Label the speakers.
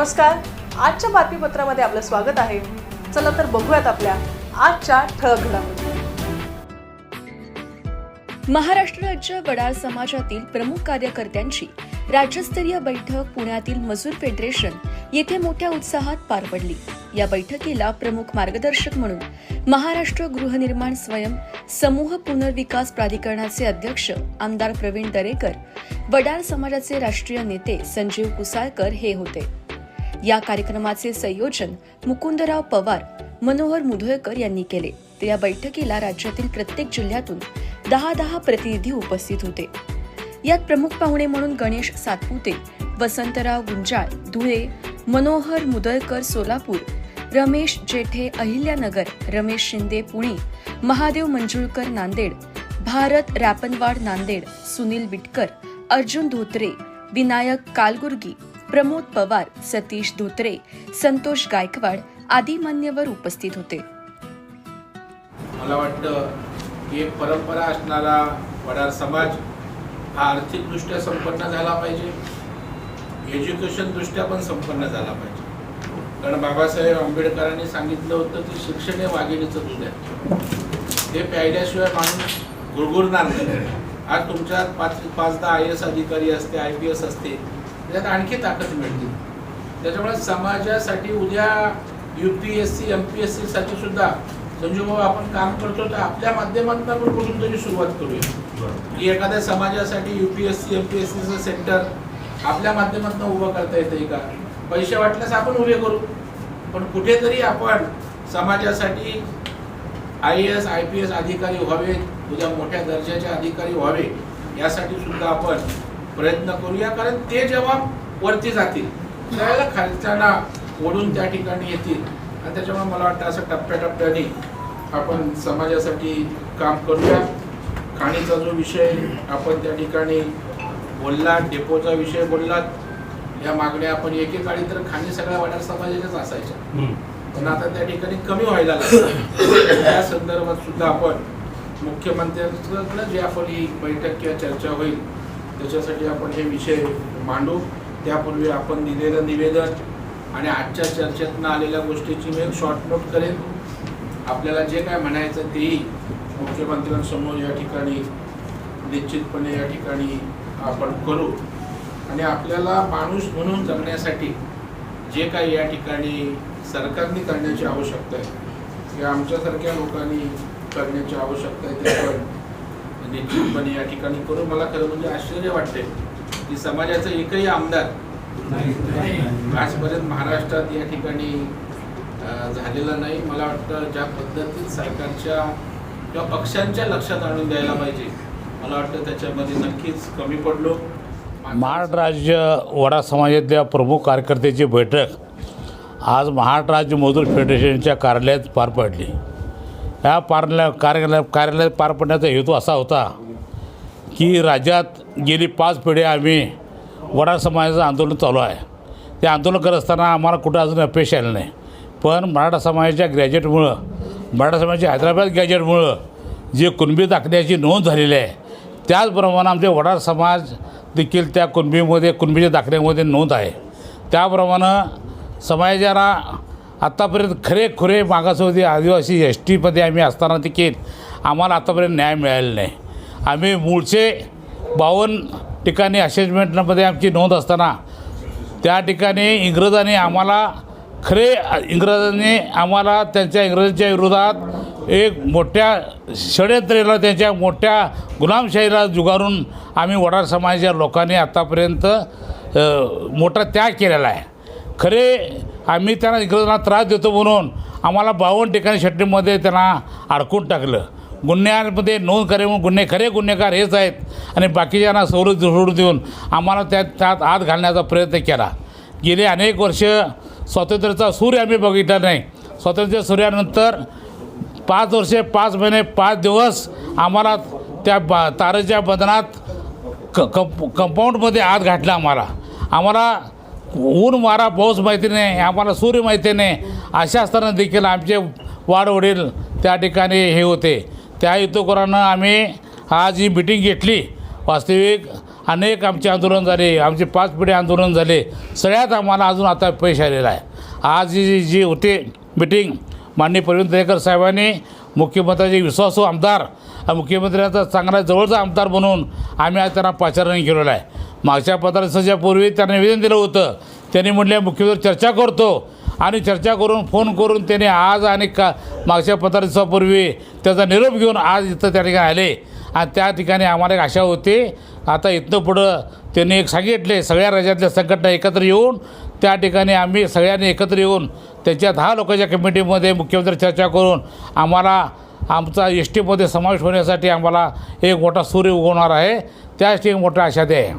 Speaker 1: नमस्कार. आजच्या बातमीपत्रामध्ये आपलं स्वागत आहे. चला तर बघूयात आपल्या आजच्या ठळक घडामोडी.
Speaker 2: महाराष्ट्र राज्य वडार समाजातील प्रमुख कार्यकर्त्यांची राज्यस्तरीय बैठक पुण्यातील मजूर फेडरेशन येथे मोठ्या उत्साहात पार पडली. या बैठकीला प्रमुख मार्गदर्शक म्हणून महाराष्ट्र गृहनिर्माण स्वयं समूह पुनर्विकास प्राधिकरणाचे अध्यक्ष आमदार प्रवीण दरेकर वडार समाजाचे राष्ट्रीय नेते संजीव कुसाळकर हे होते. या कार्यक्रमाचे संयोजन मुकुंदराव पवार मनोहर मुधोळकर यांनी केले. तर या बैठकीला राज्यातील प्रत्येक जिल्ह्यातून दहा दहा प्रतिनिधी उपस्थित होते. यात प्रमुख पाहुणे म्हणून गणेश सातपुते वसंतराव गुंजाळ धुळे मनोहर मुदळकर सोलापूर रमेश जेठे अहिल्यानगर रमेश शिंदे पुणे महादेव मंजुळकर नांदेड भारत रॅपनवाड नांदेड सुनील विटकर अर्जुन धोत्रे विनायक कालगुर्गी प्रमोद पवार सतीश धोत्रे संतोष गायकवाड आदी मान्यवर उपस्थित होते.
Speaker 3: मला वाटतं की एक परंपरा असणारा वडार समाज हा आर्थिकदृष्ट्या संपन्न झाला पाहिजे. एज्युकेशनदृष्ट्या पण संपन्न झाला पाहिजे. कारण बाबासाहेब आंबेडकरांनी सांगितलं होतं की शिक्षण हे वाघिणीचं दूध आहे. ते प्यायल्याशिवाय माणूस गुरगुरणार नाही. आज तुमच्यात पाच पाच दहा आय एस अधिकारी असते आय पी एस असते. त्याच्यात आणखी ताकद मिळते. त्याच्यामुळे समाजासाठी उद्या U P S C M P S सीसाठी सुद्धा संजू भाऊ आपण काम करतो तर आपल्या माध्यमातून आपण कुठून तरी सुरुवात करूया. की एखाद्या समाजासाठी U P S C M P S सीचं सेंटर आपल्या माध्यमातून उभं करता येतंय का? पैसे वाटल्यास आपण उभे करू. पण कुठेतरी आपण समाजासाठी I S I P S अधिकारी व्हावे उद्या मोठ्या दर्जाचे अधिकारी व्हावे यासाठी सुद्धा आपण प्रयत्न करूया कारण ते जेव्हा वरती जातील. त्यावेळेला खालच्यांना ओढून त्या ठिकाणी येतील. आणि त्याच्यामुळे मला वाटतं असं टप्प्याटप्प्याने आपण समाजासाठी काम करूया. खाणीचा जो विषय आपण त्या ठिकाणी बोललात डेपोचा विषय बोललात या मागण्या आपण एकेकाळी तर खाणी सगळ्या वडार समाजाच्याच असायच्या. पण आता त्या ठिकाणी कमी व्हायला लागलं त्या संदर्भात सुद्धा आपण मुख्यमंत्र्यांकडे जी आपण ही बैठक किंवा चर्चा होईल त्याच्यासाठी आपण हे विषय मांडू. त्यापूर्वी आपण दिलेलं निवेदन आणि आजच्या चर्चेतनं आलेल्या गोष्टीची मी शॉर्ट नोट करेन. आपल्याला जे काय म्हणायचं तेही मुख्यमंत्र्यांसमोर या ठिकाणी निश्चितपणे या ठिकाणी आपण करू. आणि आपल्याला माणूस म्हणून जगण्यासाठी जे काही या ठिकाणी सरकारने करण्याची आवश्यकता आहे किंवा आमच्यासारख्या लोकांनी करण्याची आवश्यकता आहे ते आपण निश्चितपणे या ठिकाणी करू मला खरं म्हणजे आश्चर्य वाटते की समाजाचा एकही आमदार आजपर्यंत महाराष्ट्रात या ठिकाणी झालेला नाही. मला वाटतं ज्या पद्धतीत सरकारच्या किंवा पक्षांच्या लक्षात आणून द्यायला पाहिजे. मला वाटतं त्याच्यामध्ये नक्कीच कमी पडलो.
Speaker 4: महाराष्ट्र राज्य वडा समाजातल्या प्रमुख कार्यकर्त्याची बैठक आज महाराष्ट्र राज्य मजूर फेडरेशनच्या कार्यालयात पार पडली. या पारल्या कार्यालय कार्यालयात पार पडण्याचा हेतू असा होता की राज्यात गेली पाच पिढी आम्ही वडा समाजाचं आंदोलन चालू आहे. ते आंदोलन करत असताना आम्हाला कुठं अजून अपयश आलं नाही. पण मराठा समाजाच्या ग्रॅज्युएटमुळं मराठा समाजाच्या हैदराबाद ग्रॅज्युएटमुळं जे कुणबी दाखल्याची नोंद झालेली आहे त्याचप्रमाणे आमचे वडार समाज देखील त्या कुणबीमध्ये कुणबीच्या दाखल्यामध्ये नोंद आहे. त्याप्रमाणे समाजाला आत्तापर्यंत खरे खुरे मागासवर्गीय आदिवासी एस टीमध्ये आम्ही असताना देखील आम्हाला आत्तापर्यंत न्याय मिळालेला नाही. आम्ही मूळचे बावन्न ठिकाणी असेसमेंटमध्ये आमची नोंद असताना त्या ठिकाणी इंग्रजांनी आम्हाला खरे इंग्रजांनी आम्हाला त्यांच्या इंग्रजांच्या विरोधात एक मोठ्या षडयंत्रेला त्यांच्या मोठ्या गुलामशाहीला जुगारून आम्ही वडार समाजाच्या लोकांनी आत्तापर्यंत मोठा त्याग केलेला आहे. खरे आम्ही त्यांना इंग्रजांना त्रास देतो म्हणून आम्हाला बावन्न ठिकाणी शट्टीमध्ये त्यांना अडकून टाकलं. गुन्ह्यांमध्ये नोंद करे म्हणून गुन्हे खरे गुन्हेगार हेच आहेत. आणि बाकीच्यांना सवलत सोडून देऊन आम्हाला त्यात त्यात आत घालण्याचा प्रयत्न केला. गेले अनेक वर्ष स्वातंत्र्याचा सूर्य आम्ही बघितला नाही. स्वातंत्र्य सूर्यानंतर पाच वर्षे पाच महिने पाच दिवस आम्हाला त्या बा तारेच्या बदनात क कंप कंपाऊंडमध्ये आत घातला आम्हाला. आम्हाला ऊन वारा पाऊस माहिती नाही आम्हाला सूर्य माहिती नाही. अशा असताना देखील आमचे वाडवडील त्या ठिकाणी हे होते. त्या हेतुकरानं आम्ही आज ही मिटिंग घेतली. वास्तविक अनेक आमचे आंदोलन झाले आमचे पाच पिढी आंदोलन झाले. सगळ्यात आम्हाला अजून आता पैसे आलेला आहे. आज जी जी होती मिटिंग माननीय प्रवीण दरेकर साहेबांनी मुख्यमंत्र्याचे विश्वासू आमदार मुख्यमंत्र्याचा चांगला जवळचा आमदार म्हणून आम्ही आज त्यांना पाचारण केलेलं आहे. मागच्या पत्राच्या पूर्वी त्यांना निवेदन दिलं होतं त्यांनी म्हटले मुख्यमंत्री चर्चा करतो. आणि चर्चा करून फोन करून त्याने आज आणि का मागच्या पंधरा दिवसापूर्वी त्याचा निरोप घेऊन आज इथं त्या ठिकाणी आले. आणि त्या ठिकाणी आम्हाला एक आशा होती. आता इथनं पुढं त्यांनी एक सांगितले सगळ्या राज्यातल्या संघटना एकत्र येऊन त्या ठिकाणी आम्ही सगळ्यांनी एकत्र येऊन त्यांच्या दहा लोकांच्या कमिटीमध्ये मुख्यमंत्री चर्चा करून आम्हाला आमचा एस टीमध्ये समावेश होण्यासाठी आम्हाला एक मोठा सूर्य उगवणार आहे. त्याच ठिकाणी मोठा आशा द्या आहे